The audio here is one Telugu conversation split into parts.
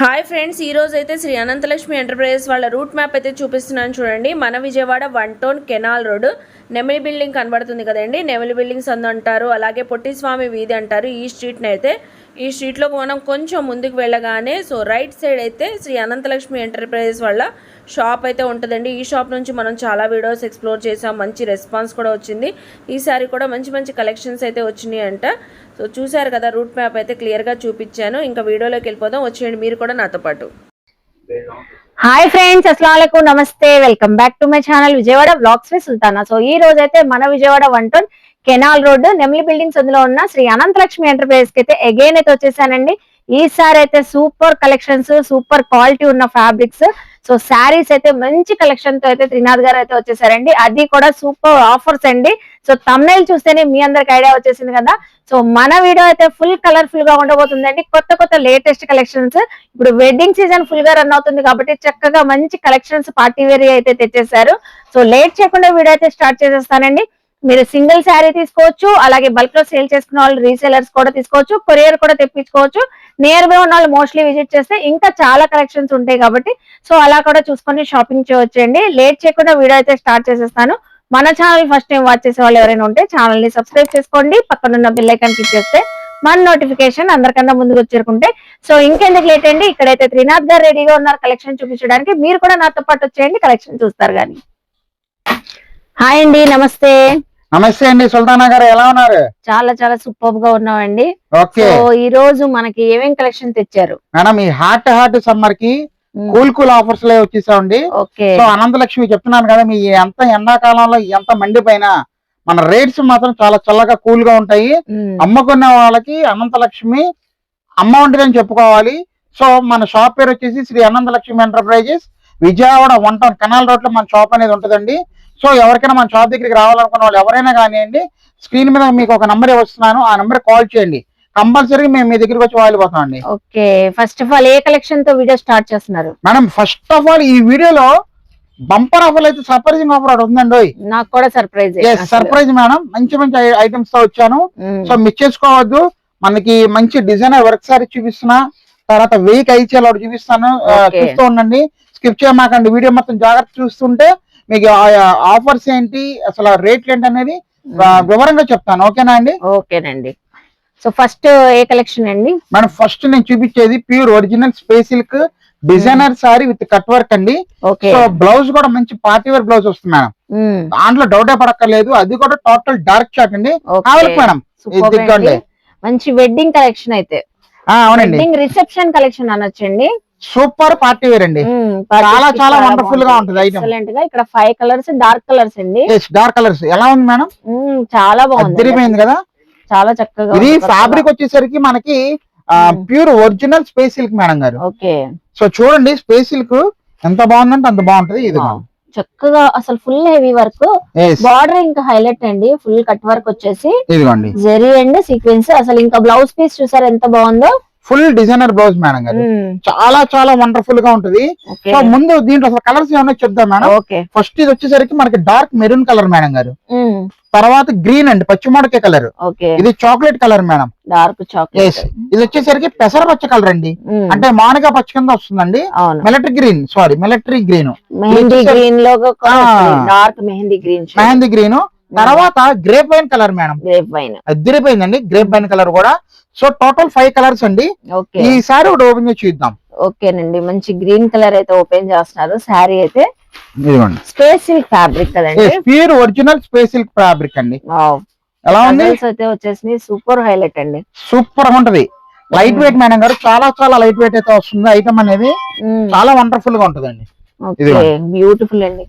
హాయ్ ఫ్రెండ్స్ ఈ రోజు అయితే శ్రీ అనంతలక్ష్మి ఎంటర్ప్రైజెస్ వాళ్ళ రూట్ మ్యాప్ అయితే చూపిస్తున్నాను చూడండి. మన Vijayawada one town canal road. Nemili building కనబడుతుంది కదండి. నెమిలి బిల్డింగ్స్ అందంటారు అలాగే పొట్టిస్వామి వీధి అంటారు. ఈ స్ట్రీట్ని అయితే ఈ స్ట్రీట్లో మనం కొంచెం ముందుకు వెళ్ళగానే సో రైట్ సైడ్ అయితే శ్రీ అనంతలక్ష్మి ఎంటర్ప్రైజెస్ వాళ్ళ షాప్ అయితే ఉంటుందండి. ఈ షాప్ నుంచి మనం చాలా వీడియోస్ ఎక్స్ప్లోర్ చేసాం. మంచి రెస్పాన్స్ కూడా వచ్చింది. ఈసారి కూడా మంచి మంచి కలెక్షన్స్ అయితే వచ్చినాయి అంట సో చూశారు కదా రూట్ మ్యాప్ అయితే క్లియర్గా చూపించాను. ఇంకా వీడియోలోకి వెళ్ళిపోదాం. వచ్చేయండి. మీరు కూడా నాతో పాటు. హాయ్ ఫ్రెండ్స్ అస్సలం నమస్తే. Welcome back to my channel Vijayawada blogs with Sultana. So ఈ రోజు అయితే మన Vijayawada one town canal road Nemli buildings అందులో ఉన్న శ్రీ అనంతలక్ష్మి ఎంటర్ప్రైజెస్కి అయితే అగైన్ అయితే వచ్చేసానండి. ఈసారి అయితే సూపర్ కలెక్షన్స్ సూపర్ క్వాలిటీ ఉన్న ఫ్యాబ్రిక్స్. సో శారీస్ అయితే మంచి కలెక్షన్తో అయితే త్రినాథ్ గారు అయితే వచ్చేసారండి. అది కూడా సూపర్ ఆఫర్స్ అండి. సో తమ్నైల్ చూస్తేనే మీ అందరికి ఐడియా వచ్చేసింది కదా. సో మన వీడియో అయితే ఫుల్ కలర్ఫుల్గా ఉండబోతుందండి. కొత్త కొత్త లేటెస్ట్ కలెక్షన్స్ ఇప్పుడు వెడ్డింగ్ సీజన్ ఫుల్గా రన్ అవుతుంది కాబట్టి చక్కగా మంచి కలెక్షన్స్ పార్టీ వేర్ అయితే తెచ్చేసారు సో లేట్ చేయకుండా వీడియో అయితే స్టార్ట్ చేసేస్తానండి. మీరు సింగిల్ శారీ తీసుకోవచ్చు అలాగే బల్క్లో సేల్ చేసుకున్న వాళ్ళు రీసేలర్స్ కూడా తీసుకోవచ్చు కొరియర్ కూడా తెప్పించుకోవచ్చు. నియర్ బై ఉన్న వాళ్ళు మోస్ట్లీ విజిట్ చేస్తే ఇంకా చాలా కలెక్షన్స్ ఉంటాయి కాబట్టి సో అలా కూడా చూసుకొని షాపింగ్ చేయవచ్చండి లేట్ చేయకుండా వీడియో అయితే స్టార్ట్ చేసేస్తాను. మన ఛానల్ ఫస్ట్ టైం వాచ్ చేసే వాళ్ళు ఎవరైనా ఉంటే ఛానల్ని సబ్స్క్రైబ్ చేసుకోండి. పక్కనున్న బిల్లైకన్ క్లిక్ చేస్తే మన నోటిఫికేషన్ అందరికన్నా ముందుకు వచ్చేరుకుంటే. సో ఇంకెందుకు లేట్ అండి? ఇక్కడైతే త్రినాథ్ గారు రెడీగా ఉన్నారు. కలెక్షన్ చూపించడానికి మీరు కూడా నాతో పాటు వచ్చేయండి. కలెక్షన్ చూస్తారు కానీ. హాయ్ అండి నమస్తే. నమస్తే అండి సుల్తానా గారు ఎలా ఉన్నారు? చాలా చాలా సూపర్గా ఉన్నామండి. ఓకే. ఈ రోజు మనకి ఏమేం కలెక్షన్ తెచ్చారు? మేడం ఈ హార్ట్ హార్ట్ సమ్మర్కి కూల్ కూల్ ఆఫర్స్లో వచ్చేసామండి. ఓకే. సో అనంతలక్ష్మి చెప్తున్నాను కదా మీ ఎంత ఎండాకాలంలో ఎంత మండిపోయిన మన రేట్స్ మాత్రం చాలా చల్లగా కూల్గా ఉంటాయి. అమ్ముకున్న వాళ్ళకి అనంతలక్ష్మి అమ్మ వంటిదని చెప్పుకోవాలి. సో మన షాప్ పేరు వచ్చేసి Sri Ananthalakshmi enterprises Vijayawada one town canal రోడ్లో మన షాప్ అనేది ఉంటుందండి. సో ఎవరికైనా మన షాప్ దగ్గరికి రావాలనుకున్న వాళ్ళు ఎవరైనా కానివ్వండి స్క్రీన్ మీద మీకు ఒక నంబర్ వస్తున్నాను ఆ నంబర్ కాల్ చేయండి. కంపల్సరీగా మేము మీ దగ్గరికి వచ్చి వాలిపోతాం అండి. Okay. First of all a కలెక్షన్తో video start చేస్తున్నారు? మేడం ఫస్ట్ ఆఫ్ ఆల్ ఈ వీడియోలో బంపర్ ఆఫర్ అయితే సర్ప్రైజింగ్ ఆఫర్ ఒకటి ఉందండి. నాకు కూడా సర్ప్రైజ్ సర్ప్రైజ్ మేడం మంచి మంచి ఐటమ్స్తో వచ్చాను. సో మిస్ చేసుకోవద్దు. మనకి మంచి డిజైనర్ వర్క్ సారీ చూపిస్తున్నా. తర్వాత వెయ్యి ఒకటి చూపిస్తాను. చూస్తూ ఉండండి. స్కిప్ చేయమాకండి. వీడియో మొత్తం జాగ్రత్త చూస్తుంటే మీకు ఆఫర్స్ ఏంటి? అసలు రేట్లు ఏంటి అనేది ఆ, వివరంగా చెప్తాను. ఓకేనా అండి? ఓకేనండి. సో ఫస్ట్ ఏ కలెక్షన్ అండి? మనం ఫస్ట్ నేను చూపించేది pure original space silk designer saree with cut work అండి. సో బ్లౌజ్ కూడా మంచి పార్టీ వేర్ బ్లౌజ్ వస్తుంది మేడం. దాంట్లో డౌటే పడక్కర్లేదు. అది కూడా టోటల్ డార్క్ షాట్ అండి. కావాలి మేడం. మంచి వెడ్డింగ్ కలెక్షన్ అయితే. అవునండి. రిసెప్షన్ కలెక్షన్ అనొచ్చండి. సూపర్ పార్టీ వేర్ అండి. చాలా చాలా wonderful గా ఉంటది గా. ఇక్కడ ఫైవ్ కలర్స్ డార్క్ కలర్స్ అండి. డార్క్ కలర్స్ ఎలా ఉంది మేడం? చాలా బాగుంది. కదా? చాలా చక్కగా ఇది ఉంది, ఫ్యాబ్రిక్ వచ్చేసరికి మనకి. Pure original space silk madam garu. Okay. So చూడండి స్పేస్ సిల్క్ ఎంత బాగుందంటే అంత బాగుంటది. ఇది. చక్కగా అసలు ఫుల్ హెవీ వర్క్ బార్డర్ ఇంకా హైలైట్ అండి. ఫుల్ కట్ వర్క్ వచ్చేసి ఇదిగోండి. జెరీ అండ్ సీక్వెన్స్ అసలు ఇంకా బ్లౌజ్ పీస్ చూసారు ఎంత బాగుందో? ఫుల్ డిజైనర్ బ్లౌజ్ మేడం గారు. చాలా చాలా వండర్ఫుల్గా ఉంటది. సో ముందు దీంట్లో అసలు కలర్స్ ఏమన్నా చెప్తాం మేడం? ఫస్ట్ ఇది వచ్చేసరికి మనకి డార్క్ మెరూన్ కలర్ మేడం గారు. తర్వాత గ్రీన్ అండి పచ్చిమాడకే కలర్ ఇది chocolate colour madam. Dark chocolate ఇది వచ్చేసరికి పెసర పచ్చ కలర్ అండి అంటే మానగా పచ్చ కింద వస్తుందండి. Military green sorry military green mehndi green ఆ. Dark mehndi green mehndi green తర్వాత grape wine colour madam. Grape wine అదిరిపోయిందండి. Grape wine colour కూడా. సో టోటల్ ఫైవ్ కలర్స్ అండి. ఓకే. ఈసారి ఒకటి ఓపెన్ చేసి చూద్దాం. ఓకేనండి మంచి గ్రీన్ కలర్ అయితే ఓపెన్ చేస్తున్నారు. శారీ అయితే ఇదిగోండి. స్పేస్ సిల్క్ ఫ్యాబ్రిక్ కదండి. Pure original space silk fabric అండి. ఎలా ఉంది? Puzzles అయితే వచ్చేసి సూపర్ హైలైట్ అండి. సూపర్ ఉంటది. లైట్ వెయిట్ మేడం గారు చాలా చాలా లైట్ వెయిట్ అయితే వస్తుంది. ఐటమ్ అనేది చాలా వండర్ఫుల్గా ఉంటదండి. బ్యూటిఫుల్ అండి.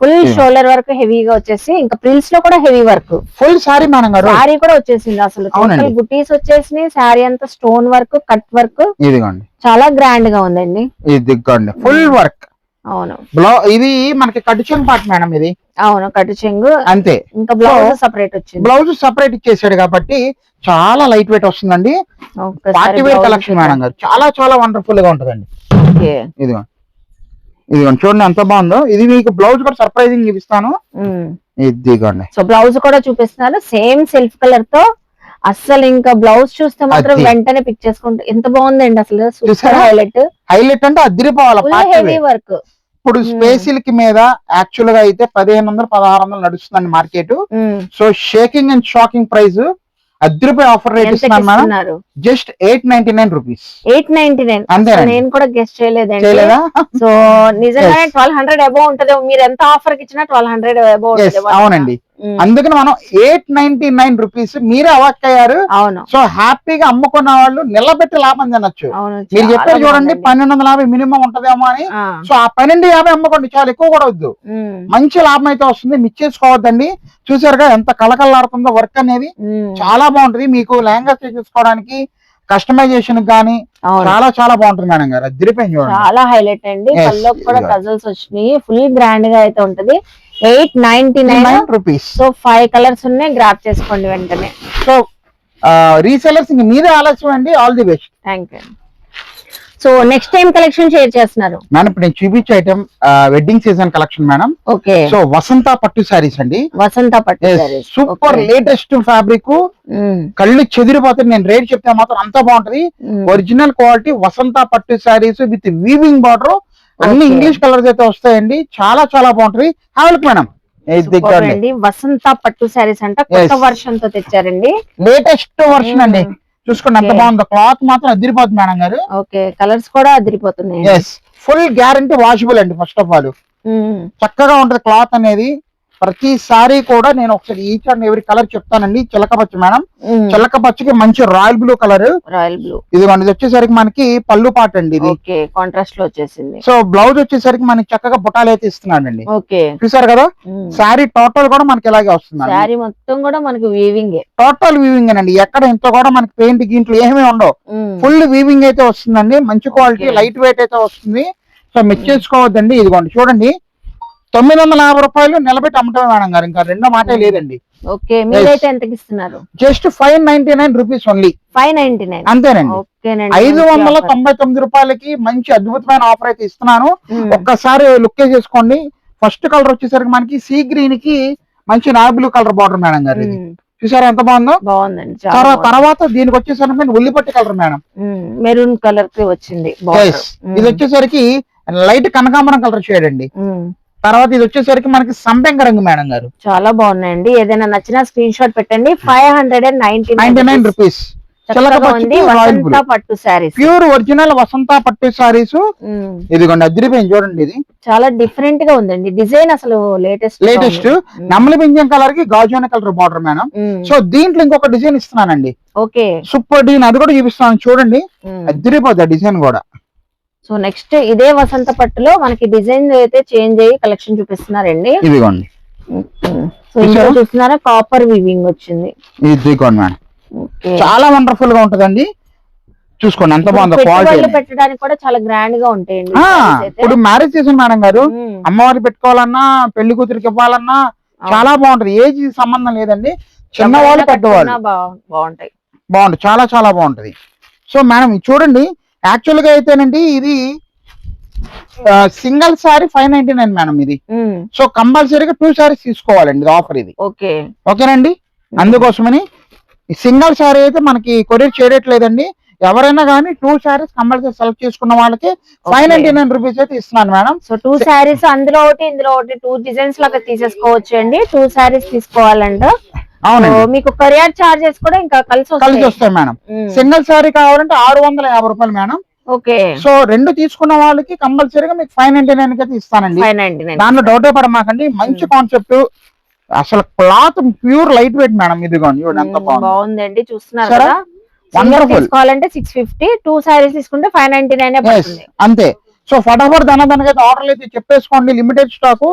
ఫుల్ ఇదిగోండి. షోల్డర్ వర్క్ హెవీగా వచ్చేసి ఇంకా ప్రిల్స్లో కూడా హెవీ వర్క్. ఫుల్ సారీ గారు. శారీ కూడా వచ్చేసింది అసలు. బుటీస్ వచ్చేసినాయి శారీ అంతా స్టోన్ వర్క్ కట్ వర్క్. ఇదిగోండి. చాలా గ్రాండ్గా ఉందండి. ఇదిగోండి. Full work. అవును. బ్లౌ ఇది మనకి కటిషన్ పార్ట్ మేడం ఇది. అవును కటు చెంగు అంతే. ఇంకా బ్లౌజ్ సపరేట్ వచ్చింది. బ్లౌజ్ సపరేట్ ఇచ్చేసాడు కాబట్టి చాలా లైట్ వెయిట్ వస్తుందండి పార్టీ వేర్ కలెక్షన్ మేడం గారు. చాలా చాలా వండర్ఫుల్గా ఉంటదండి. ఓకే ఇదిగోండి చూడండి ఎంత బాగుందో. ఇది మీకు బ్లౌజ్ కూడా సర్ప్రైజింగ్ చూపిస్తాను. ఇదిగోండి. సో బ్లౌజ్ కూడా చూపిస్తున్నారు సేమ్ సెల్ఫ్ కలర్తో అస్సలు ఇంకా బ్లౌజ్ చూస్తే మాత్రం. వెంటనే పిక్ చేసుకుంటే ఎంత బాగుందండి అసలు. సూపర్? హైలైట్ హైలైట్ అంటే అదిరిపోవాలి హెవీ వేర్. వర్క్ ఇప్పుడు స్పేసిల్కి మీద యాక్చువల్గా అయితే పదిహేను వందలు పదహారు వందలు నడుస్తుందండి market so shaking and shocking price అద్దరిపోయి offer rate ఇస్తున్నారు? Just eight ninety nine rupees eight ninety nine నేను కూడా గెస్ట్ చేయలేదండి. చేయలేదా? సో నిజంగానే. ట్వెల్వ్ హండ్రెడ్ అబౌవ్ ఉంటది. మీరు ఎంత ఆఫర్కి ఇచ్చినా ట్వెల్వ్ హండ్రెడ్ అబౌవ్ ఎస్ అవునండి. అందుకని మనం ఎయిట్ నైన్టీ నైన్ రూపీస్ మీరే అవాక్ అయ్యారు. అవును. సో హ్యాపీగా అమ్ముకున్న వాళ్ళు నిలబెట్టి లాభం తినొచ్చు. మీరు చెప్పారు చూడండి. పన్నెండు వందల యాభై మినిమం ఉంటదేమో అని. సో ఆ పన్నెండు యాభై అమ్మకండి చాలా ఎక్కువ కూడా వద్దు. మంచి లాభం అయితే వస్తుంది మిస్ చేసుకోవద్దండి. చూసారుగా ఎంత కళకళలాడుతుందో వర్క్ అనేది. చాలా బాగుంటది. మీకు లెహంగా చేసుకోవడానికి కస్టమైజేషన్ గానీ అవును. చాలా చాలా బాగుంటుంది మేడం గారు. చాలా హైలైట్ అండి. కల్లోకి కూడా. టజల్స్ వచ్చినాయి. ఫుల్ గ్రాండ్గా అయితే ఉంటది. Eight ninety nine rupees so five colours ఉన్నాయి. గ్రాప్ చేసుకోండి వెంటనే. సో రీసెలర్స్ ఇంక మీరే ఆలస్యం అండి. All the best thank you so next time collection share చేస్తున్నారు. మేడం ఇప్పుడు నేను చూపించే item wedding season collection madam okay so Vasantha పట్టు శారీస్ అండి. వసంత పట్టు. సూపర్. లేటెస్ట్ ఫ్యాబ్రిక్ కళ్ళు చెదిరిపోతుంది నేను రేట్ చెప్తే మాత్రం అంత బాగుంటది. ఒరిజినల్ క్వాలిటీ వసంత పట్టు శారీస్ విత్ వీవింగ్ బార్డర్ అన్ని. ఇంగ్లీష్ కలర్స్ అయితే వస్తాయండి. చాలా చాలా బాగుంటది. హావల్క్ మేడం వసంత పట్టు శారీస్ అంట. కొత్త. వర్షన్తో తెచ్చారండి. లేటెస్ట్ వర్షన్ అండి. చూసుకోండి Okay. బాగుందో. క్లాత్ మాత్రం అదిరిపోతుంది మేడం గారు. ఓకే. కలర్స్ కూడా అదిరిపోతున్నాయి ఫుల్ గ్యారంటీ వాషబుల్ అండి ఫస్ట్ ఆఫ్ ఆల్ చక్కగా ఉంటది క్లాత్ అనేది. ప్రతిసారి కూడా నేను ఒకసారి ఈచ్ అండ్ ఎవరి కలర్ చెప్తానండి. చిలక పచ్చ మేడం ఉమ్, చిలక పచ్చకి మంచి royal blue colour royal blue ఇది ఇది వచ్చేసరికి మనకి పళ్ళు పాట అండి ఇది. కాంట్రాస్ట్లో వచ్చేసింది. సో బ్లౌజ్ వచ్చేసరికి మనకి చక్కగా బుటాలు అయితే ఇస్తున్నాడండి. ఓకే. చూసారు కదా? శారీ టోటల్ కూడా మనకి ఇలాగే వస్తుంది శారీ మొత్తం కూడా మనకి వీవింగ్ టోటల్ వీవింగ్ అండి ఎక్కడ ఇంత కూడా మనకి పెయింట్ గింట్లు ఏమీ ఉండవు. ఫుల్ వీవింగ్ అయితే వస్తుందండి. మంచి క్వాలిటీ. లైట్ వెయిట్ అయితే వస్తుంది. సో మెచ్చేసుకోవద్దండి ఇదిగోండి. చూడండి. తొమ్మిది వందల యాభై రూపాయలు నిలబెట్టి అమ్మటమే మేడం గారు. ఇంకా రెండో మాటే లేదండి. ఓకే మీరైతే ఎంతకి ఇస్తున్నారు just five ninety nine rupees only five ninety nine. అంతేనండి. ఐదు వందల. తొంభై తొమ్మిది రూపాయలకి మంచి అద్భుతమైన ఆఫర్ అయితే ఇస్తున్నాను. ఒక్కసారి లుక్ చేసుకోండి. ఫస్ట్ కలర్ వచ్చేసరికి మనకి సీ గ్రీన్కి మంచి నాయ బ్లూ కలర్ బార్డర్ మేడం గారు ఇది. చూసారా ఎంత బాగుందో? బాగుందండి తర్వాత దీనికి వచ్చేసరికి ఉల్లిపట్టి కలర్ మేడం. మెరూన్ కలర్కి వచ్చింది ఇది వచ్చేసరికి లైట్ కనకాంబరం కలర్ షేడ్ అండి. తర్వాత ఇది వచ్చేసరికి మనకి సంపెంగ రంగు మేడం గారు. చాలా బాగున్నాయండి. ఏదైనా నచ్చిన స్క్రీన్ షాట్ పెట్టండి. Five hundred and ninety ninety nine rupees పట్టు ప్యూర్ ఒరిజినల్ వసంత పట్టు సారీస్ ఇదిగోండి అదిరిపోయింది చూడండి ఇది. చాలా డిఫరెంట్గా ఉందండి. డిజైన్ అసలు లేటెస్ట్ లేటెస్ట్ నమ్మలి బింజం కలర్కి గాజువాన కలర్ బార్డర్ మేడం. సో దీంట్లో ఇంకొక డిజైన్ ఇస్తున్నానండి. ఓకే. సూపర్ డిజైన్ అది కూడా చూపిస్తాను చూడండి. అదిరిపోద్ది డిజైన్ కూడా. సో నెక్స్ట్ ఇదే వసంత పట్టులో మనకి డిజైన్ అయితే చేంజ్ అయ్యి కలెక్షన్ చూపిస్తున్నారండి. ఇదిగోండి. సో ఇందులో? చూస్తున్నారా? కాపర్ వివింగ్ వచ్చింది. ఇదిగోండి మేడం. చాలా వండర్ఫుల్గా ఉంటదండి. చూసుకోండి ఎంత బాగుందో క్వాలిటీ పెట్టడానికి కూడా చాలా గ్రాండ్గా ఉంటాయండి. ఇప్పుడు మ్యారేజ్ చేసిన మేడం గారు అమ్మవారి పెట్టుకోవాలన్నా పెళ్ళి కూతురికి ఇవ్వాలన్నా చాలా బాగుంటది. ఏజ్ సంబంధం లేదండి. చిన్నవాళ్ళు పెద్దవాళ్ళు. బాగుంటాయి. బాగుంటుంది. చాలా చాలా బాగుంటది. సో మేడం చూడండి. యాక్చువల్గా అయితేనండి ఇది single sari five ninety nine madam ఇది. సో కంపల్సరీగా టూ సారీస్ తీసుకోవాలండి ఆఫర్ ఇది. ఓకే. ఓకేనండి? అందుకోసమని సింగిల్ సారీ అయితే మనకి కొరియర్ చేయట్లేదండి. ఎవరైనా కానీ టూ సారీస్ కంపల్సరీ సెలెక్ట్ చేసుకున్న వాళ్ళకి ఫైవ్ నైన్టీ నైన్ రూపీస్ అయితే ఇస్తున్నాను మేడం సో టూ శారీస్ అందులో ఒకటి ఇందులో ఒకటి టూ డిజైన్స్ లాగా తీసేసుకోవచ్చు అండి టూ శారీస్ తీసుకోవాలంట. మీకు కొరియర్ చార్జెస్ కూడా ఇంకా కలిసి కలిసి వస్తాయి మేడం. సింగిల్ సారీ కావాలంటే ఆరు వందల యాభై రూపాయలు మేడం. ఓకే. సో రెండు తీసుకున్న వాళ్ళకి కంపల్సరీగా మీకు ఫైవ్ నైన్టీ నైన్ అయితే ఇస్తానండి. దానిలో డౌటే పడమాకండి. మంచి కాన్సెప్ట్ అసలు cloth pure light weight madam బాగుంది. బాగుందండి. చూస్తున్నారు. తీసుకోవాలంటే సిక్స్ ఫిఫ్టీ టూ శారీస్ తీసుకుంటే ఫైవ్ నైన్టీ నైన్ అంతే. సో ఫటాఫట్ దాని దానికైతే ఆర్డర్లు అయితే చెప్పేసుకోండి. లిమిటెడ్ స్టాక్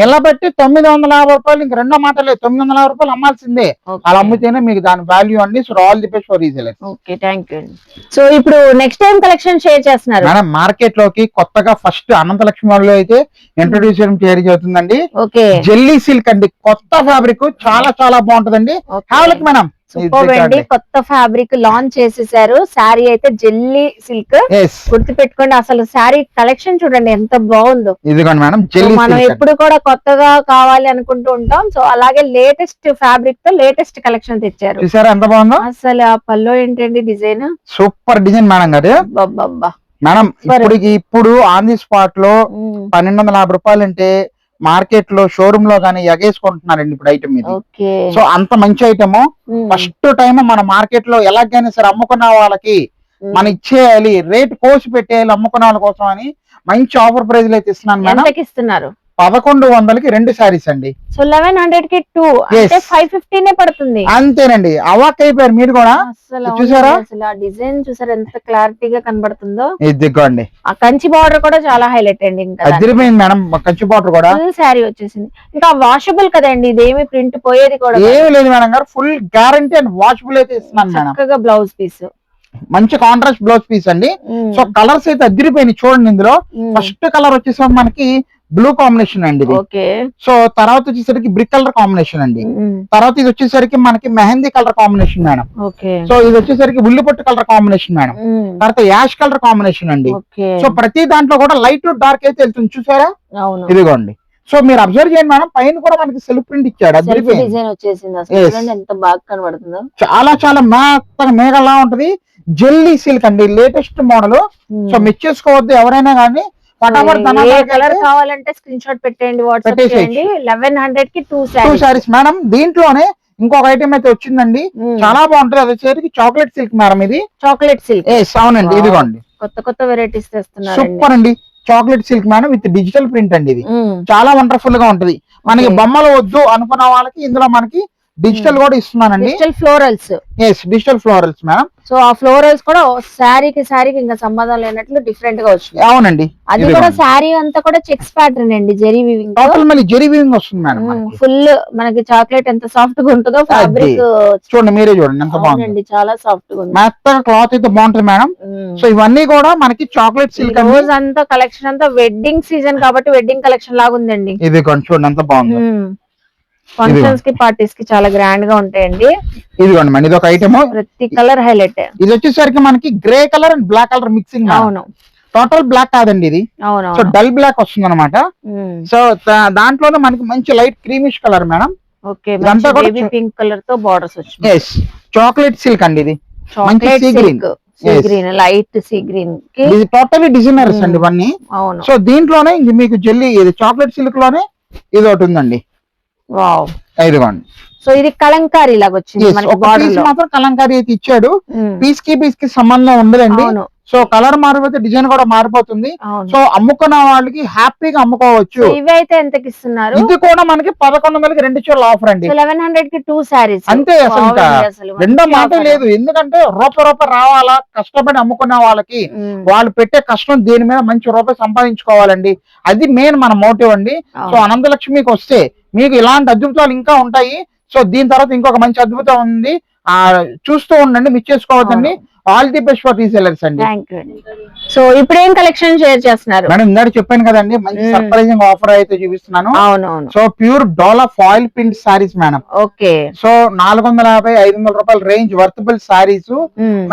నిలబెట్టి తొమ్మిది వందల యాభై రూపాయలు ఇంక రెండో మాట లేదు. తొమ్మిది వందల యాభై రూపాయలు అమ్మాల్సిందే. అలా అమ్మితేనే మీకు దాని వాల్యూ అండి so all the best for reason okay thank you so ఇప్పుడు నెక్స్ట్ టైం కలెక్షన్ షేర్ చేస్తున్నారు? మేడం మార్కెట్లోకి కొత్తగా ఫస్ట్ అనంతలక్ష్మి వాళ్ళు అయితే ఇంట్రొడ్యూస్ చేయడం జరుగుతుందండి ఓకే. జెల్లీ సిల్క్ అండి. కొత్త ఫ్యాబ్రిక్ చాలా చాలా బాగుంటదండి. హ్యావ్ లుక్ మేడం సూపర్ అండి. కొత్త ఫ్యాబ్రిక్ లాంచ్ చేసేసారు. శారీ అయితే జెల్లీ సిల్క్ గుర్తు పెట్టుకోండి అసలు శారీ కలెక్షన్ చూడండి ఎంత బాగుందో. ఇదిగోండి మేడం మనం ఎప్పుడు కూడా కొత్తగా కావాలి అనుకుంటూ ఉంటాం. సో అలాగే లేటెస్ట్ ఫ్యాబ్రిక్తో లేటెస్ట్ కలెక్షన్ తెచ్చారు. చూసారా ఎంత బాగుందో? అసలు ఆ పల్లో ఏంటండి డిజైన్? సూపర్ డిజైన్ మేడం గారు. మేడం ఇప్పుడు ఆన్ ది స్పాట్లో పన్నెండు వందల యాభై రూపాయలు అంటే మార్కెట్లో షోరూమ్లో గానీ ఎగేసుకుంటున్నారండి ఇప్పుడు ఐటమ్ ఇది. ఓకే. సో అంత మంచి ఐటమ్ ఫస్ట్ టైం మన మార్కెట్లో ఎలాగైనా సరే అమ్ముకున్న వాళ్ళకి మనం ఇచ్చేయాలి రేట్ కోసి పెట్టేయాలి అమ్ముకున్న వాళ్ళ కోసం అని మంచి ఆఫర్ ప్రైజ్ అయితే ఇస్తున్నాను మేడం. ఇస్తున్నారు పదకొండు వందలకి రెండు సారీస్ అండి. సో లెవెన్ హండ్రెడ్కి టూ ఫైవ్ ఫిఫ్టీనే పడుతుంది. అంతేనండి. అవాక్ అయిపోయారు మీరు కూడా? చూసారా? అసలు డిజైన్ చూసారా? ఎంత క్లారిటీగా కనబడుతుందో. ఇదిగోండి ఆ కంచి బార్డర్ కూడా చాలా హైలైట్ అండి అదిరిపోయింది మేడం కంచి బాటర్ కూడా. ఫుల్ శారీ వచ్చేసింది. ఇంకా వాషబుల్ కదండి ఇదేమి ప్రింట్ పోయేది కూడా. ఏమి లేదు మేడం గారు ఫుల్ గ్యారంటీ అండ్ వాషబుల్ అయితే ఇస్తున్నాను మేడం. చక్కగా బ్లౌజ్ పీస్ మంచి కాంట్రాస్ట్ బ్లౌజ్ పీస్ అండి. సో కలర్స్ అయితే అదిరిపోయినాయి చూడండి ఇందులో. ఫస్ట్ కలర్ వచ్చేసరికి మనకి బ్లూ కాంబినేషన్ అండి ఇది. సో తర్వాత వచ్చేసరికి బ్రిక్ కలర్ కాంబినేషన్ అండి. తర్వాత ఇది వచ్చేసరికి మనకి mehndi colour combination madam. So ఇది వచ్చేసరికి ఉల్లిపొట్టు కలర్ కాంబినేషన్ మేడం. తర్వాత యాష్ కలర్ కాంబినేషన్ అండి. సో ప్రతి దాంట్లో కూడా లైట్ డార్క్ అయితే వెళ్తుంది చూసారా? ఇదిగోండి. సో మీరు అబ్జర్వ్ చేయండి మేడం. పైన కూడా మనకి సెల్ఫ్ ప్రింట్ ఇచ్చాడు. చాలా చాలా మెత్తగా మేఘలా ఉంటది. జెల్లీ సిల్క్ అండి లేటెస్ట్ మోడల్ సో మెచ్చేసుకోవద్దు ఎవరైనా కానీ ఏ కలర్ కావాలంటే స్క్రీన్ షాట్ పెట్టండి వాట్సాప్ పెట్టేసేయచ్చు. చేయండి. లెవెన్ హండ్రెడ్కి టూ సారీస్ మేడం దీంట్లోనే ఇంకొక ఐటమ్ అయితే వచ్చిందండి. చాలా బాగుంటది. అది వచ్చేసరికి చాక్లెట్ సిల్క్ మేడం ఇది? చాక్లెట్ సిల్క్ అవునండి. Wow. ఇదిగోండి. కొత్త కొత్త వెరైటీస్ తెస్తున్నారండి. సూపర్ అండి. Chocolate silk madam with digital print అండి ఇది. చాలా వండర్ఫుల్గా ఉంటది. మనకి. బొమ్మలు వద్దు అనుకున్న వాళ్ళకి ఇందులో మనకి డిజిటల్ కూడా ఇస్తున్నానండి. Digital florals yes digital florals madam so ఆ ఫ్లోరల్స్ కూడా శారీకి శారీకి ఇంకా సంబంధం లేనట్లు డిఫరెంట్గా వచ్చింది అవునండి. అది కూడా శారీ అంతా కూడా చెక్స్ ప్యాటర్న్ అండి జెరీ వివింగ్ టోటల్ మళ్ళీ జెరీ వీవింగ్ వస్తుంది మేడం. ఫుల్ మనకి. చాక్లెట్ ఎంత సాఫ్ట్గా ఉంటుందో ఫ్యాబ్రిక్ చూడండి మీరే చూడండి ఎంత బాగుంది. చాలా సాఫ్ట్గా ఉంది. మెత్తగా క్లాత్ అయితే బాగుంటుంది మేడం. సో ఇవన్నీ కూడా మనకి చాక్లెట్ సిల్క్ రోజు అంతా కలెక్షన్ అంతా వెడ్డింగ్ సీజన్ కాబట్టి వెడ్డింగ్ కలెక్షన్ లాగా ఉందండి ఇది కొంచెం చూడండి ఎంత బాగుంది. ఫంక్షన్స్కి పార్టీస్కి చాలా గ్రాండ్గా ఉంటాయండి. ఇదిగోండి మేడం ఇది ఒక ఐటమ్ ప్రతి కలర్ హైలైట్ ఇది వచ్చేసరికి మనకి grey colour and black colour mixing అవును. టోటల్ బ్లాక్ కాదండి ఇది. అవును సో డల్ బ్లాక్ వస్తుంది అనమాట సో దాంట్లోనే మనకి మంచి light creamish colour madam okay ఇదంతా కూడా పింక్ కలర్తో బార్డర్స్ వచ్చింది చాక్లెట్ సిల్క్ అండి ఇది. Chocolate. Silk. Green light sea green ఇది టోటలీ డిజైనర్స్ అండి. ఇవన్నీ. సో దీంట్లోనే మీకు జెల్లీ ఇది చాక్లెట్ సిల్క్లోనే ఇది ఒకటి ఉందండి. వావ్ ఇదిగోండి సో ఇది కలంకారీ లాగా వచ్చింది మాత్రం కలంకారీ అయితే ఇచ్చాడు. పీస్కి పీస్కి సంబంధం ఉండదండి. సో కలర్ మారిపోతే డిజైన్ కూడా మారిపోతుంది. సో అమ్ముకున్న వాళ్ళకి హ్యాపీగా అమ్ముకోవచ్చు. ఇవి అయితే ఎంతకి ఇస్తున్నారు ఇది కూడా మనకి పదకొండు వందలకి రెండు చీరల ఆఫర్ అండి. లెవెన్ హండ్రెడ్కి టూ శారీస్ అంతే అసలు రెండో మాట లేదు. ఎందుకంటే రూప రూప రావాలా కష్టపడి అమ్ముకున్న వాళ్ళకి వాళ్ళు పెట్టే కష్టం దీని మీద మంచి రూపాయి సంపాదించుకోవాలండి. అది మెయిన్ మన మోటివ్ అండి. సో అనంతలక్ష్మికి వస్తే మీకు ఇలాంటి అద్భుతాలు ఇంకా ఉంటాయి. సో దీని తర్వాత ఇంకొక మంచి అద్భుతం ఉంది. ఆ చూస్తూ ఉండండి మిస్ చేసుకోవద్దండి. All the best for resellers అండి. సో ఇప్పుడు ఏం కలెక్షన్ షేర్ చేస్తున్నారు? మేడం ఇందాక చెప్పాను కదండి మంచి. సర్ప్రైజింగ్ ఆఫర్ అయితే చూపిస్తున్నాను. అవునవును. So pure Dola foil print saris madam okay so నాలుగు వందల యాభై ఐదు వందల రూపాయల రేంజ్ వర్తబుల్ సారీస్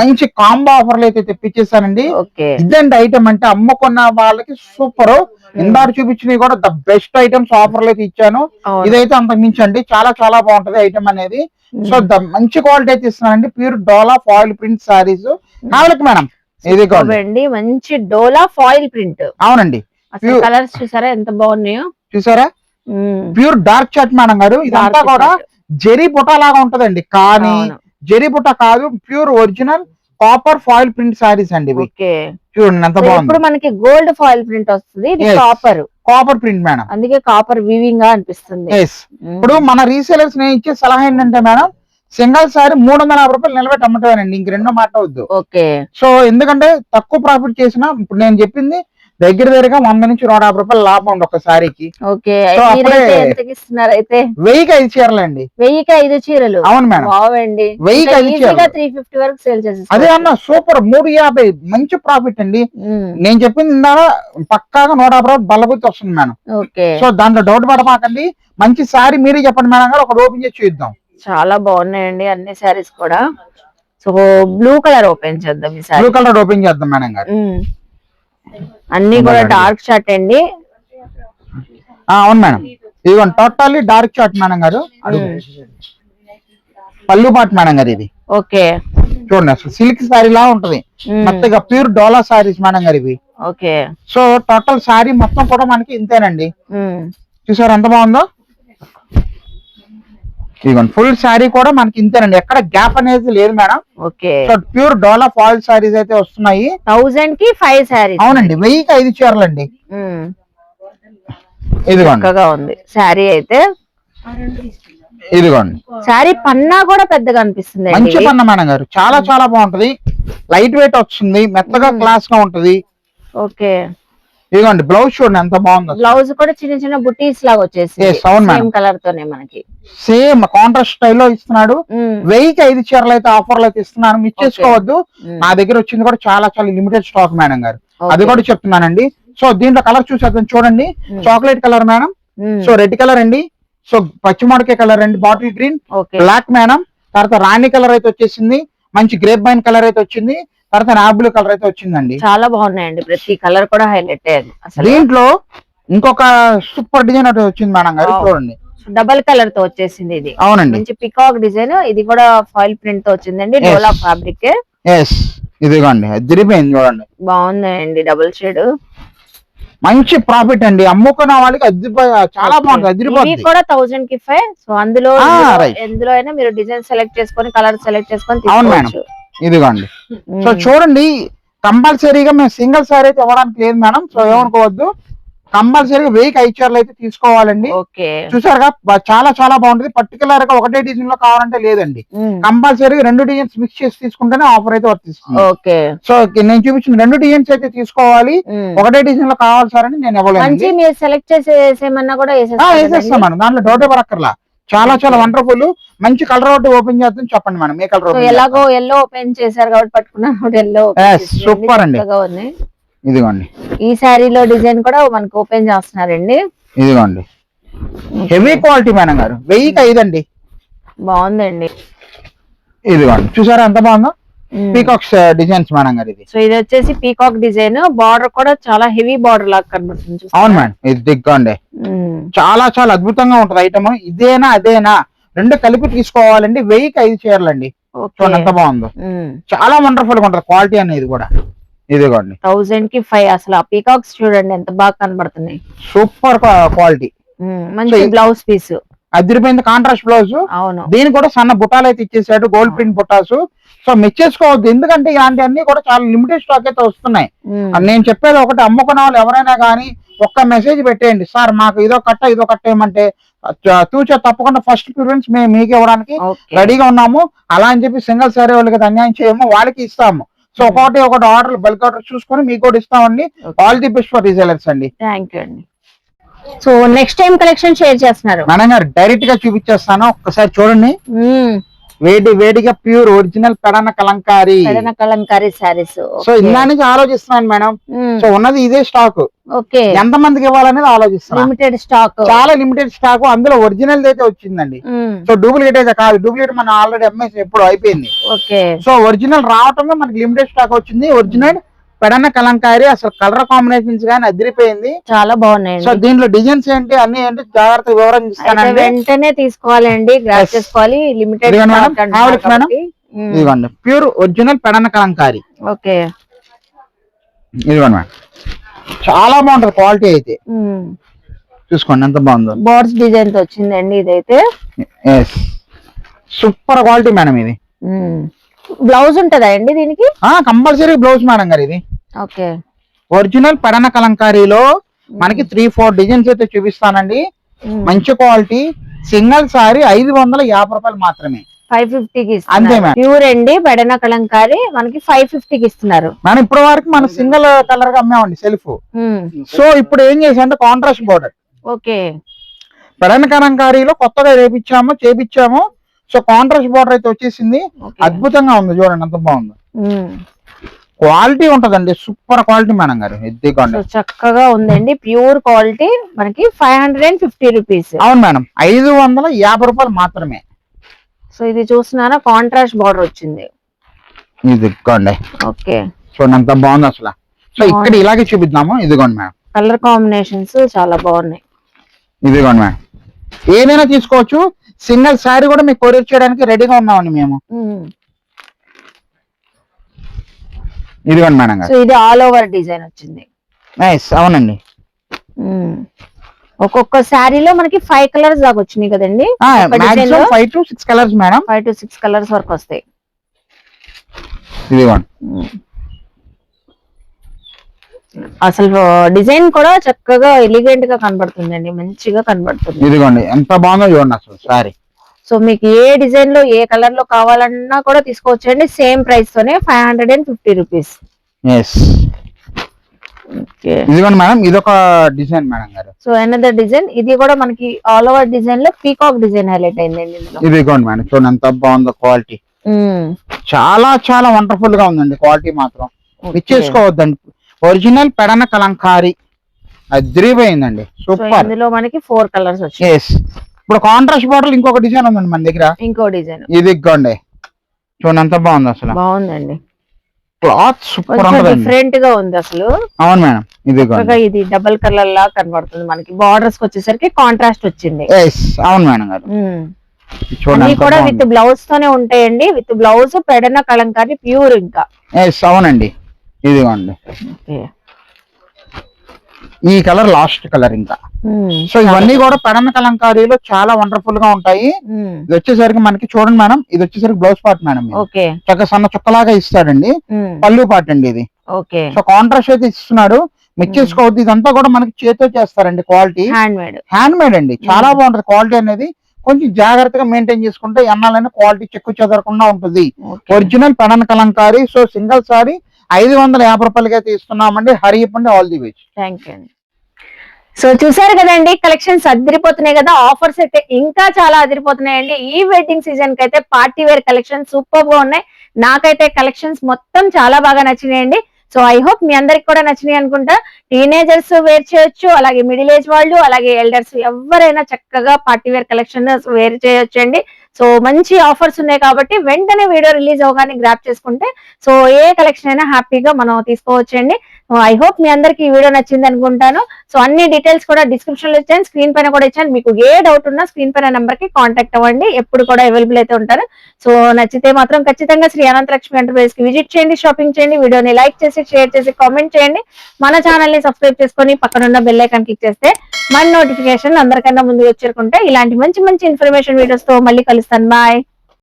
మంచి కాంబో ఆఫర్లు అయితే తెప్పించేసానండి ఓకే ఇదండి ఐటమ్ అంటే అమ్ముకున్న వాళ్ళకి సూపర్ ఇందాక చూపించినవి కూడా ద బెస్ట్ ఐటమ్స్ ఆఫర్లు అయితే ఇచ్చాను. ఇదైతే అంత మించండి చాలా చాలా బాగుంటది ఐటమ్ అనేది. సో ద మంచి క్వాలిటీ అయితే ఇస్తున్నానండి pure Dola foil print saris కావాలి మేడం ఇది అండి. మంచి డోలా ఫాయిల్ ప్రింట్ అవునండి. కలర్స్ చూసారా? ఎంత బాగున్నాయో? చూసారా. ప్యూర్ డార్క్ చాట్ మేడం గారు. ఇదంతా కూడా. జెరీ బుట్ట లాగా ఉంటదండి. కానీ. జెరీ బుట్ట కాదు pure original copper foil print saris అండి చూడండి ఎంత బాగుంది. ఇప్పుడు మనకి గోల్డ్ ఫాయిల్ ప్రింట్ వస్తుంది. ఇది. కాపర్ కాపర్ ప్రింట్ మేడం అందుకే కాపర్ వీవింగ్గా అనిపిస్తుంది. ఎస్ ఇప్పుడు మన రీసేలర్స్ నేను ఇచ్చే సలహా ఏంటంటే మేడం సింగల్ సారీ మూడు వందల యాభై రూపాయలు నిలబెట్టి అమ్మటమేనండి. ఇంక రెండో మాట వద్దు. ఓకే సో ఎందుకంటే తక్కువ ప్రాఫిట్ చేసినా ఇప్పుడు నేను చెప్పింది దగ్గర దగ్గరగా వంద నుంచి నూట యాభై రూపాయలు లాభం ఉంది ఒక సారీకి. వెయ్యికి ఐదు చీరలండి వెయ్యికి ఐదు చీరలు? అవును మేడం. బావండి. వెయ్యికి ఐదు చీరలు. త్రీ ఫిఫ్టీ వరకు సేల్ అదే చేసేస్తారు అన్న సూపర్. మూడు యాభై. మంచి ప్రాఫిట్ అండి. నేను చెప్పింది ఇందాక పక్కాగా నూట యాభై రూపాయలు బల్లబుద్ధి వస్తుంది మేడం. ఓకే. సో దాంట్లో డౌట్ పడమాకండి. మంచి సారీ మీరే చెప్పండి మేడం గారు. ఒక ఓపెన్ చేసి చూద్దాం చాలా బాగున్నాయండి అన్ని శారీస్ కూడా. సో బ్లూ కలర్ ఓపెన్ చేద్దాం బ్లూ కలర్ ఓపెన్ చేద్దాం మేడం గారు. అన్ని కూడా. డార్క్ షర్ట్ అండి. ఆ, అవును మేడం. ఇదిగోండి టోటల్లీ డార్క్ చాట్ మేడం గారు. పళ్ళు పాటు మేడం గారు ఇది. ఓకే. చూడండి అసలు సిల్క్ శారీ లా ఉంటది. మెత్తగా ప్యూర్ డోలా శారీస్ మేడం గారు ఇవి. ఓకే. సో టోటల్ శారీ మొత్తం కూడా మనకి ఇంతేనండి. చూసారు ఎంత బాగుందో? ఇదిగోండి. ఫుల్ శారీ కూడా మనకి ఇంతేనండి. ఎక్కడ గ్యాప్ అనేది లేదు madam. Okay. So pure Dola foil saris అయితే వస్తున్నాయి. థౌజండ్కి ఫైవ్ శారీస్ అవునండి. వెయ్యికి ఐదు చీరలండి. ఇదిగోండి. చక్కగా ఉంది. శారీ అయితే. ఇదిగోండి. శారీ పన్నా కూడా పెద్దగా అనిపిస్తుంది అండి మంచి పన్న మేడం గారు. చాలా చాలా బాగుంటది. లైట్ వెయిట్ వస్తుంది. మెత్తగా క్లాస్గా ఉంటది. ఓకే. ఇదిగోండి బ్లౌజ్ చూడండి ఎంత బాగుందో. బ్లౌజ్ కూడా చిన్న చిన్న బుటీస్ లాగా వచ్చేసి. సేమ్ కలర్ తోనే మనకి. సేమ్ కాంట్రాస్ట్ స్టైల్లో ఇస్తున్నాడు. వెయ్యికి ఐదు చీరలు అయితే ఆఫర్లు అయితే ఇస్తున్నాను. మిస్ చేసుకోవద్దు. నా దగ్గర వచ్చింది కూడా చాలా చాలా లిమిటెడ్ స్టాక్ మేడం గారు. అది కూడా చెప్తున్నానండి. సో దీంట్లో కలర్ చూసేద్దాం. చూడండి. Chocolate colour madam. So red colour అండి. సో పచ్చిమాడికాయ కలర్ అండి. Bottle green black madam. తర్వాత రాణి కలర్ అయితే వచ్చేసింది. మంచి గ్రేప్ వైన్ కలర్ అయితే వచ్చింది. తర్వాత నాబ్లూ కలర్ అయితే వచ్చిందండి. చాలా బాగున్నాయండి. ప్రతి కలర్ కూడా హైలైట్ అయ్యేది అసలు దీంట్లో ఇంకొక సూపర్ డిజైన్ ఒకటి వచ్చింది మేడం గారు. చూడండి. డబల్ కలర్తో వచ్చేసింది ఇది. అవునండి. మంచి పికాక్ డిజైన్ ఇది కూడా ఫాయిల్ ప్రింట్తో వచ్చిందండి. డోలా ఫ్యాబ్రిక్ ఎస్ ఇదిగోండి అదిరిపోయింది చూడండి. బాగుందండి డబుల్ షేడ్ మంచి ప్రాఫిట్ అండి. అమ్ముకున్న వాళ్ళకి చాలా బాగుంటుంది ఇవి అదిరిపోతుంది కూడా థౌజండ్కి ఫైవ్ సో అందులో. ఎందులో అయినా మీరు డిజైన్ సెలెక్ట్ చేసుకొని కలర్ సెలెక్ట్ చేసుకొని అవును మేడం. ఇదిగోండి. సో ఉమ్, చూడండి కంపల్సరీగా మేము సింగిల్ సారీ అయితే ఇవ్వడానికి లేదు మేడం. సో ఏమనుకోవద్దు. కంపల్సరీగా వెయ్యికి ఐదు చీరలు అయితే తీసుకోవాలండి. చూసారుగా చాలా చాలా బాగుంటుంది. పర్టికులర్గా ఒకటే డిజైన్లో కావాలంటే లేదండి. ఉమ్, కంపల్సరీ రెండు డిజైన్స్ మిక్స్ చేసి తీసుకుంటేనే ఆఫర్ అయితే వర్తిస్తుంది. ఓకే. సో నేను చూపించిన రెండు డిజైన్స్ అయితే తీసుకోవాలి. ఒకటే డిజైన్లో కావాలి సార్ అని నేను ఇవ్వలేదు సెలెక్ట్ చేసి వేసేమన్నా కూడా వేసేస్తాం వేసేస్తాం మేడం. దాంట్లో డౌట్ పడక్కర్లా చాలా చాలా వండర్ఫుల్ మంచి కలర్ ఒకటి ఓపెన్ చేద్దాం చెప్పండి మేడం. ఏ కలర్ ఎలాగో ఎల్లో ఓపెన్ చేశారు కాబట్టి పట్టుకున్నాను ఎల్లో super అండి. ఇదిగోండి. ఈ శారీలో డిజైన్ కూడా మనకు ఓపెన్ చేస్తున్నారండి. ఇదిగోండి. హెవీ క్వాలిటీ మేడం గారు. వెయ్యికి ఐదండి. బాగుందండి. ఇదిగోండి. చూసారా ఎంత బాగుందో. పీకాక్స్ డిజైన్స్ మేడం గారు ఇది. సో ఇది వచ్చేసి పీకాక్ డిజైన్ బార్డర్ కూడా చాలా హెవీ బార్డర్ లాగా కనబడుతుంది? అవును మేడం ఇది దిగ్గండి ఉమ్. చాలా చాలా అద్భుతంగా ఉంటది ఐటమ్ ఇదేనా అదేనా? రెండు కలిపి తీసుకోవాలండి వెయ్యికి ఐదు చీరలండి. చూడండి ఎంత బాగుందో. చాలా వండర్ఫుల్గా ఉంటది క్వాలిటీ అనేది కూడా. ఇదిగోండి థౌజండ్కి ఫైవ్ అసలు ఆ పీకాక్స్ చూడండి ఎంత బాగా కనబడుతున్నాయి. సూపర్ క్వాలిటీ మంచి బ్లౌజ్ పీస్ అదిరిపోయింది కాంట్రాస్ట్ బ్లౌజ్ దీని కూడా సన్న బుట్టాలు అయితే ఇచ్చేసాడు గోల్డ్ ప్రింట్ బుట్టాసు సో మెచ్చేసుకోవద్దు ఎందుకంటే ఇలాంటివన్నీ కూడా చాలా లిమిటెడ్ స్టాక్ అయితే వస్తున్నాయి. నేను చెప్పేది ఒకటి అమ్ముకున్న వాళ్ళు ఎవరైనా కానీ ఒక్క మెసేజ్ పెట్టేయండి. సార్ మాకు ఇదో కట్ట ఇదో కట్ట ఏమంటే తూచా తప్పకుండా ఫస్ట్ ప్రిఫరెన్స్ మేము మీకు ఇవ్వడానికి రెడీగా ఉన్నాము. అలా అని చెప్పి సింగిల్ సారీ వాళ్ళకి అన్యాయం చేయము వాళ్ళకి ఇస్తాము. సో ఒకటి ఒకటి ఆర్డర్ బల్క్ ఆర్డర్ చూసుకొని మీకు కూడా ఇస్తామండి. All the best for resellers అండి. థ్యాంక్ యూ అండి. So next time collection share చేస్తున్నారు. మేడం గారు డైరెక్ట్గా చూపించేస్తాను. ఒక్కసారి చూడండి. వేడి వేడిగా pure original Pedana Kalamkari. Pedana Kalamkari saris so ఇందా నుంచి ఆలోచిస్తున్నాను మేడం. సో ఉన్నది ఇదే స్టాక్ ఓకే. ఎంత మందికి ఇవ్వాలనేది ఆలోచిస్తున్నాను. లిమిటెడ్ స్టాక్ చాలా లిమిటెడ్ స్టాక్ అందులో ఒరిజినల్ అయితే వచ్చిందండి. సో డూప్లికేట్ అయితే కాదు. డూప్లికేట్ మనం ఆల్రెడీ ఎంఎస్ ఎప్పుడు అయిపోయింది. ఓకే. సో ఒరిజినల్ రావటమే మనకి లిమిటెడ్ స్టాక్ వచ్చింది. ఒరిజినల్ పెడన కలంకారీ అసలు కలర్ కాంబినేషన్స్ గానీ అదిరిపోయింది. చాలా సో బాగున్నాయండి దీంట్లో డిజైన్స్ ఏంటి అన్ని ఏంటి జాగ్రత్త వివరం ఇస్తానండి వెంటనే తీసుకోవాలండి Yes. చేసుకోవాలి లిమిటెడ్ ఇదిగోండి మేడం, ఇదిగోండి pure original Pedana Kalamkari. Okay. ఇదిగోండి మేడం. చాలా బాగుంటది క్వాలిటీ అయితే. చూసుకోండి ఎంత బాగుందో. బోర్డ్స్ డిజైన్తో వచ్చిందండి ఇదైతే. సూపర్ క్వాలిటీ మేడం ఇది. బ్లౌజ్ ఉంటదా అండి దీనికి? కంపల్సరీ బ్లౌజ్ మేడం గారు ఇది. ఒరిజినల్ పెడన కలంకారీలో మనకి త్రీ ఫోర్ డిజైన్స్ అయితే చూపిస్తానండి. మంచి క్వాలిటీ. సింగిల్ సారీ ఐదు వందల యాభై రూపాయలు మాత్రమే. ఫైవ్ ఫిఫ్టీకి అంతే. ప్యూర్ అండి బెడన కలంకారీ. మనకి ఫైవ్ ఫిఫ్టీకి ఇస్తున్నారు. మనం ఇప్పటి వరకు మనం సింగిల్ కలర్గా అమ్మామండి సెల్ఫ్. సో ఇప్పుడు ఏం చేసామంటే కాంట్రాస్ట్ బోర్డర్. ఓకే. పెడన కలంకారీలో కొత్తగా రేపించాము చేపించాము సో కాంట్రాస్ట్ బోర్డర్ అయితే వచ్చేసింది. అద్భుతంగా ఉంది చూడండి ఎంత బాగుంది. క్వాలిటీ ఉంటదండి. సూపర్ క్వాలిటీ మేడం గారు. ఎద్దికోండి సో చక్కగా ఉందండి. ప్యూర్ క్వాలిటీ మనకి five hundred and fifty rupees. అవును మేడం. ఐదు వందల యాభై రూపాయలు మాత్రమే. సో ఇది చూస్తున్నారా? కాంట్రాస్ట్ బార్డర్ వచ్చింది. ఇదిగోండి ఓకే. చూడండి ఎంత బాగుంది అసలు. సో ఇక్కడ. ఇలాగే చూపిద్దాము. ఇదిగోండి మేడం. కలర్ కాంబినేషన్స్ చాలా బాగున్నాయి. ఇదిగోండి మేడం. ఏదైనా తీసుకోవచ్చు. సింగిల్ శారీ కూడా మీకు కొరియర్ చేయడానికి రెడీగా ఉన్నామండి మేము. ఇదిగోండి మేడం సో గారు ఇది ఆల్ ఓవర్ డిజైన్ వచ్చింది. నైస్ అవునండి. ఒక్కొక్క శారీలో మనకి ఫైవ్ కలర్స్ దాకా వచ్చినాయి కదండి. Five to six colours madam. Five to six colours వరకు వస్తాయి. ఇదిగోండి. అసలు డిజైన్ కూడా చక్కగా ఎలిగెంట్గా కనబడుతుందండి మంచిగా కనబడుతుంది. ఇదిగోండి ఎంత బాగుందో చూడండి అసలు సారీ సో మీకు ఏ డిజైన్లో ఏ కలర్లో కావాలన్నా కూడా తీసుకోవచ్చండి. సేమ్ ప్రైస్ తోనే five hundred and fifty rupees ఇదిగోండి మేడం ఇదొక డిజైన్ మేడం గారు. సో అనదర్ డిజైన్ ఇది కూడా మనకి ఆల్ ఓవర్ డిజైన్లో పీకాక్ డిజైన్ హైలైట్ అయిందండి ఇదిగోండి మేడం చూడండి ఎంత బాగుందో క్వాలిటీ ఉమ్. చాలా చాలా వండర్ఫుల్గా ఉందండి క్వాలిటీ మాత్రం. ఇచ్చేసుకోవద్దండి. ఒరిజినల్ పెడన కలంకారీ. అదిరిపోయిందండి. సూపర్ ఇందులో మనకి ఫోర్ కలర్స్ వచ్చాయి. ఇప్పుడు కాంట్రాస్ట్ బాటిల్ ఇంకొక డిజైన్ ఉందండి మన దగ్గర. ఇంకో డిజైన్ ఇది ఇగ్గోండి చూడండి ఎంత బాగుంది అసలు. బాగుందండి. క్లాత్ సూపర్ డిఫరెంట్గా ఉంది అసలు. అవును మేడం చక్కగా ఇది డబల్ కలర్ లా కనబడుతుంది మనకి. బార్డర్స్ వచ్చేసరికి కాంట్రాస్ట్ వచ్చింది. ఎస్ అవును మేడం గారు. ఇది చూడండి కూడా. విత్ బ్లౌజ్ తోనే ఉంటాయండి. With blouse Pedana Kalamkari pure ఇంకా. ఎస్ అవునండి. ఇదిగోండి. ఈ కలర్ లాస్ట్ కలర్ ఇంకా. సో ఇవన్నీ కూడా పెడన కలంకారీలో చాలా వండర్ఫుల్గా ఉంటాయి. ఇది వచ్చేసరికి మనకి చూడండి మేడం ఇది వచ్చేసరికి బ్లౌజ్ పార్ట్ మేడం చక్కగా సన్న చుక్కలాగా ఇస్తాడండి. పళ్ళు పార్ట్ అండి ఇది. ఓకే. సో కాంట్రాస్ట్ అయితే ఇస్తున్నాడు. మిక్కేసుకోవద్దు ఇదంతా కూడా మనకి చేతితో చేస్తారండి క్వాలిటీ హ్యాండ్ మేడ్ అండి. చాలా. బాగుంటది క్వాలిటీ అనేది. కొంచెం జాగ్రత్తగా మెయింటైన్ చేసుకుంటే ఎన్నాలైనా క్వాలిటీ చెక్కు చెదరకుండా ఉంటుంది. Original Pedana Kalamkari so single sari ఐదు వందల యాభై రూపాయలకే అయితే ఇస్తున్నామండి హరి ఆల్ ది వేజ్ థ్యాంక్ యూ అండి. సో చూసారు కదండి కలెక్షన్స్ అదిరిపోతున్నాయి కదా. ఆఫర్స్ అయితే ఇంకా చాలా అదిరిపోతున్నాయండి. ఈ వెడ్డింగ్ సీజన్కి అయితే పార్టీ వేర్ కలెక్షన్ సూపర్గా ఉన్నాయి. నాకైతే కలెక్షన్స్ మొత్తం చాలా బాగా నచ్చినాయండి. సో ఐ హోప్ మీ అందరికి కూడా నచ్చినాయి అనుకుంటా. టీనేజర్స్ వేర్ చేయొచ్చు అలాగే మిడిల్ ఏజ్ వాళ్ళు అలాగే ఎల్డర్స్ ఎవరైనా చక్కగా పార్టీ వేర్ కలెక్షన్ వేర్ చేయొచ్చు అండి సో మంచి ఆఫర్స్ ఉన్నాయి కాబట్టి వెంటనే వీడియో రిలీజ్ అవగానే గ్రాప్ చేసుకుంటే సో ఏ కలెక్షన్ అయినా హ్యాపీగా మనం తీసుకోవచ్చండి. ఐ హోప్ మీ అందరికి ఈ వీడియో నచ్చింది అనుకుంటాను. సో అన్ని డీటెయిల్స్ కూడా డిస్క్రిప్షన్లో ఇచ్చాను స్క్రీన్ పైన కూడా ఇచ్చాను. మీకు ఏ డౌట్ ఉన్నా స్క్రీన్ పైన నెంబర్కి కాంటాక్ట్ అవ్వండి. ఎప్పుడు కూడా అవైలబుల్ అయితే ఉంటారు. సో నచ్చితే మాత్రం ఖచ్చితంగా శ్రీ అనంత లక్ష్మి ఎంటర్ప్రైజ్కి విజిట్ చేయండి షాపింగ్ చేయండి. వీడియోని లైక్ చేసి షేర్ చేసి కామెంట్ చేయండి. మన ఛానల్ని సబ్స్క్రైబ్ చేసుకొని పక్కనున్న బెల్ ఐకాన్ క్లిక్ చేస్తే మన నోటిఫికేషన్ అందరికన్నా ముందు వచ్చేరుకుంటే ఇలాంటి మంచి మంచి ఇన్ఫర్మేషన్ వీడియోస్తో మళ్ళీ కలుస్తాను. బాయ్